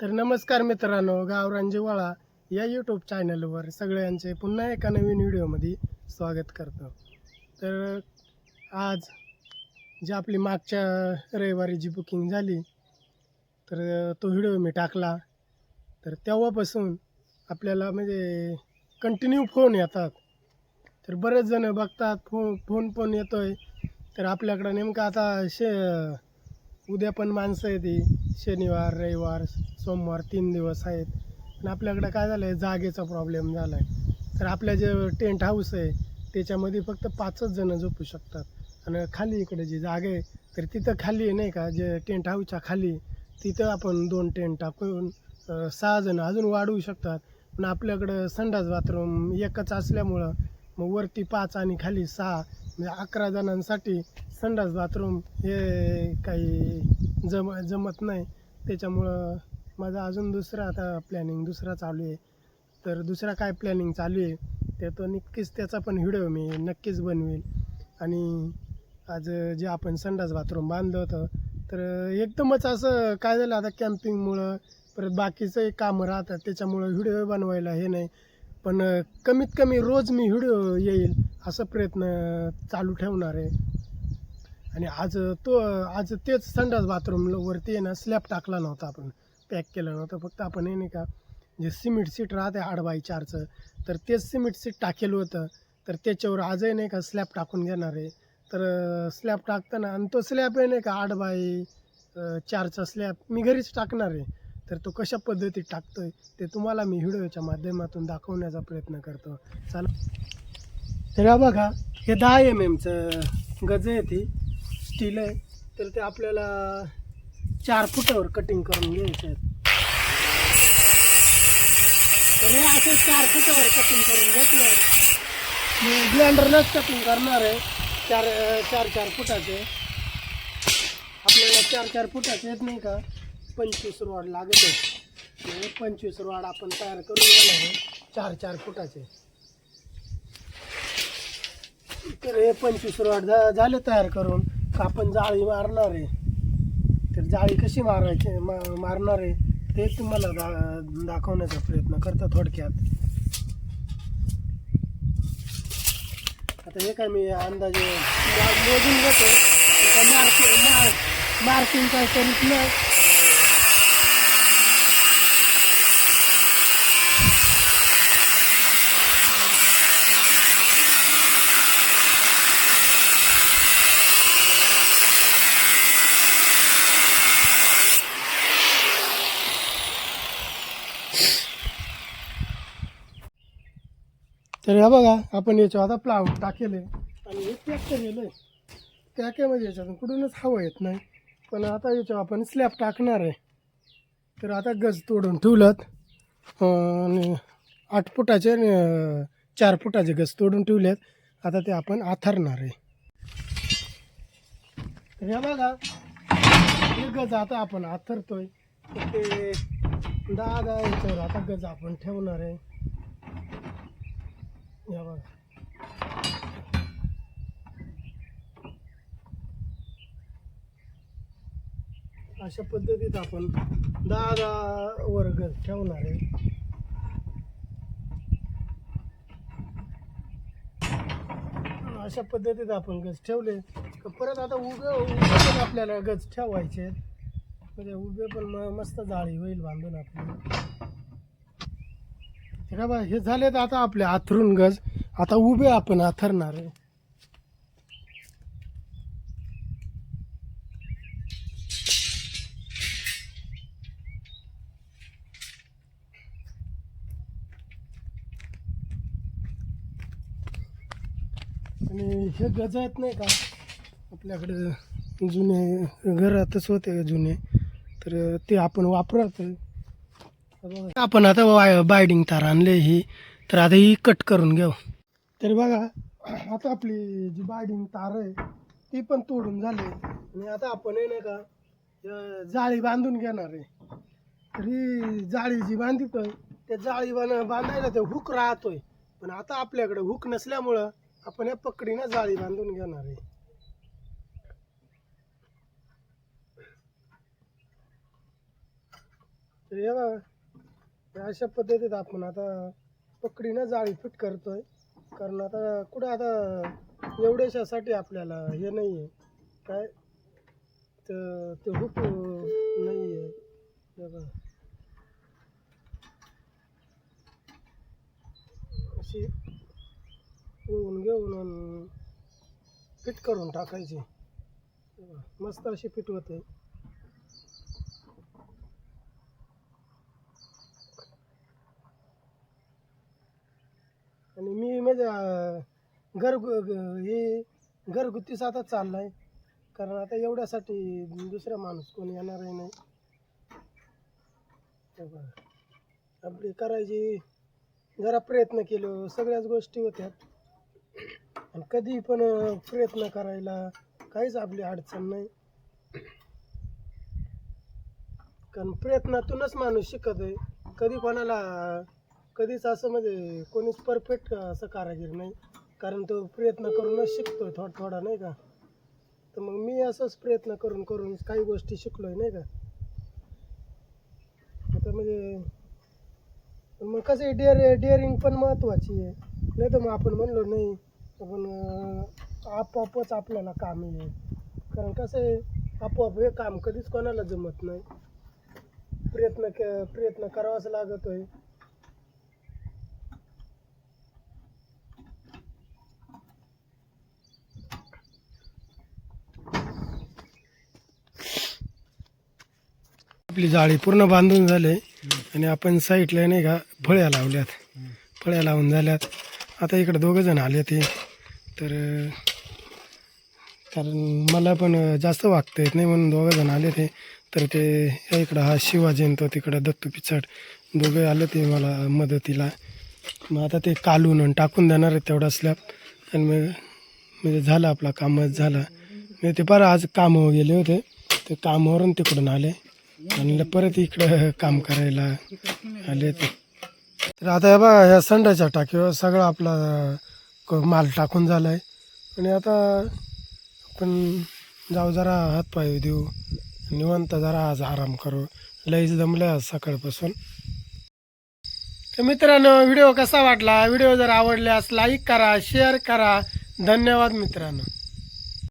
तर नमस्कार मित्रांनो गावरान जिवाळा या यूट्यूब चॅनलवर सगळ्यांचे पुन्हा एका नवीन व्हिडिओमध्ये स्वागत करतो. तर आज जी आपली मागच्या रविवारी जी बुकिंग झाली तर तो व्हिडिओ मी टाकला. तर तेव्हापासून आपल्याला म्हणजे कंटिन्यू फोन येतात. तर बरेच जण बघतात फोन फोन पण येतो आहे तर आपल्याकडं नेमकं आता शे उद्या पण माणसं येते शनिवार रविवार सोमवार तीन दिवस आहेत. आणि आपल्याकडं काय झालं आहे जागेचा प्रॉब्लेम झाला आहे तर आपल्या जे टेंट हाऊस आहे त्याच्यामध्ये फक्त पाचच जणं झोपू शकतात. आणि खाली इकडे जी जागा आहे तर तिथं खाली आहे नाही का? जे टेंट हाऊसच्या खाली तिथं आपण दोन टेंट टाकून सहा जणं अजून वाढवू शकतात. पण आपल्याकडं संडास बाथरूम एकच असल्यामुळं मग वरती पाच आणि खाली सहा. म्हणजे अकरा जणांसाठी संडास बाथरूम हे काही जम जमत नाही. त्याच्यामुळं माझा अजून दुसरा आता प्लॅनिंग दुसरा चालू आहे. तर दुसरा काय प्लॅनिंग चालू आहे ते तो नक्कीच त्याचा पण व्हिडिओ मी नक्कीच बनवेल. आणि आज जे आपण संडास बाथरूम बांधलं होतं तर एकदमच असं काय झालं आता कॅम्पिंगमुळं परत बाकीचं कामं राहतात त्याच्यामुळं व्हिडिओ बनवायला हे नाही. पण कमीत कमी रोज मी व्हिडिओ येईल असं प्रयत्न चालू ठेवणार आहे. आणि आज तो आज तेच संडास बाथरूम वरती आहे ना स्लॅब टाकला नव्हता आपण. पॅक केलं नव्हतं. फक्त आपण हे नाही का जे सिमेंट सीट राहते आठ बाय चारचं तर तेच सिमेंट सीट टाकेलं होतं. तर त्याच्यावर आजही नाही का स्लॅब टाकून घेणार आहे. तर स्लॅब टाकताना आणि तो स्लॅब आहे नाही का आठ बाय चारचा स्लॅब मी घरीच टाकणार आहे. तर तो कशा पद्धतीत टाकतो आहे ते तुम्हाला मी व्हिडिओच्या माध्यमातून दाखवण्याचा प्रयत्न करतो. चला. तर बघा हे दहा एम एमचं गज आहे ती. स्टील आहे तर ते आपल्याला चार फुटावर कटिंग करून घ्यायचं आहे. तर हे असे चार फुटावर कटिंग करून घेतलं मी ब्लेंडरनंच कटिंग करणार आहे चार चार चार फुटाचे. आपल्याला चार चार फुटाचे येत नाही का? पंचवीस रॉड लागत आहे पंचवीस रॉड आपण तयार करून गेलो आहे. चार चार फुटाचे. तर हे पंचवीस रॉड झा झाले तयार करून. आपण जाळी मारणार आहे? तर जाळी कशी मारायची? मा मारणार आहे? ते तुम्हाला दा दाखवण्याचा प्रयत्न करतो थोडक्यात. आता हे काय मी अंदाजे मोजून घेतो. मार्क मार्किंग काय करीत नाही. तर हे बघा आपण याच्यावर आता प्लाव टाकेले. आणि हे पॅक केलेलं आहे पॅकेमध्ये याच्यातून कुठूनच हवं येत नाही. पण आता याच्यावर आपण स्लॅब टाकणार आहे. तर आता गज तोडून ठेवलात. आणि आठ फुटाचे आणि चार फुटाचे गज तोडून ठेवलेत. आता ते आपण आथरणार आहे. तर हे बघा हे गज आता आपण आथरतोय. ते दहा दहा याच्यावर आता गज आपण ठेवणार आहे. या बघा. अशा पद्धतीत आपण दहा दहा वर्ग ठेवणार आहे. अशा पद्धतीत आपण गज ठेवले. परत आता उभे उभे पण आपल्याला गज ठेवायचे आहेत. म्हणजे उभे पण मस्त जाळी होईल बांधून आपली. हे बा हे झाले तर आता आपले आथरून गज. आता उभे आपण आथरणार आहे. आणि हे गज आहेत नाही का? आपल्याकडे जुने घरातच होते जुने. तर ते आपण वापरत आपण आता वाय बायडिंग तार आणले ही. तर आता ही कट करून घेऊ. तर बघा आता आपली जी बायडिंग तार आहे ती पण तोडून झाली. आणि आता आपण आहे नाही का जाळी बांधून घेणार आहे. तर ही जाळी जी बांधितोय त्या जाळी बांध बांधायला ते हुक राहतोय. पण आता आपल्याकडे हुक नसल्यामुळं आपण या पकडीनं जाळी बांधून घेणार आहे. तर अशा पद्धतीत आपण आता पकडीनं जाळी फिट करतोय. कारण आता कुठं आता एवढ्याशासाठी आपल्याला हे नाही आहे काय? तर ते हुक नाही आहे बघा. अशी घेऊन घेऊन आणि फिट करून टाकायची. मस्त अशी फिट होते. आणि म्हणजे घर हे घरगुतीच आता चाललाय. कारण आता एवढ्यासाठी दुसरा माणूस कोणी येणारही नाही. आपली करायची जरा प्रयत्न केलो सगळ्याच गोष्टी होत्या. आणि कधी पण प्रयत्न करायला काहीच आपली अडचण नाही. कारण प्रयत्नातूनच माणूस शिकत आहे कधी कोणाला कधीच असं म्हणजे कोणीच परफेक्ट असं कारागीर नाही. कारण तो प्रयत्न करूनच शिकतोय थोडा थोडा नाही का? तर मग मी असंच प्रयत्न करून करून काही गोष्टी शिकलोय नाही का? आता म्हणजे मग कसं आहे डेअर डेअरिंग पण महत्त्वाची आहे. नाही तर मग आपण म्हणलो नाही आपण आपोआपच आपल्याला काम आहे कारण कसं आहे आपोआप हे काम कधीच कोणाला जमत नाही. प्रयत्न के प्रयत्न करावाच लागतोय. आपली जाळी पूर्ण बांधून झाले आणि आपण साईडला नाही का फळ्या लावल्यात. फळ्या लावून झाल्यात. आता इकडे दोघं जण आले ते. तर कारण मला पण जास्त वागता येत नाही म्हणून दोघं जण आले ते. तर ते या इकडं हा शिवाजी तो तिकडं दत्तू पिचड दोघे आले ते मला मदतीला. मग आता ते कालून आणि टाकून देणार आहेत तेवढा स्लॅब आणि मग म्हणजे झालं आपला कामच झाला. म्हणजे ते बरं आज कामावर गेले होते. ते कामावरून तिकडून आले. म्हणलं परत इकडं काम करायला आले ते. तर आता हे बघा ह्या संडाच्या टाकीवर सगळं आपला माल टाकून झाला आहे आणि आता आपण जाऊ जरा हातपाय देऊ. निवंत जरा आज आराम करू. लईच जमलं आज सकाळपासून. तर मित्रांनो व्हिडिओ कसा वाटला? व्हिडिओ जर आवडल्यास लाईक करा शेअर करा. धन्यवाद मित्रांनो.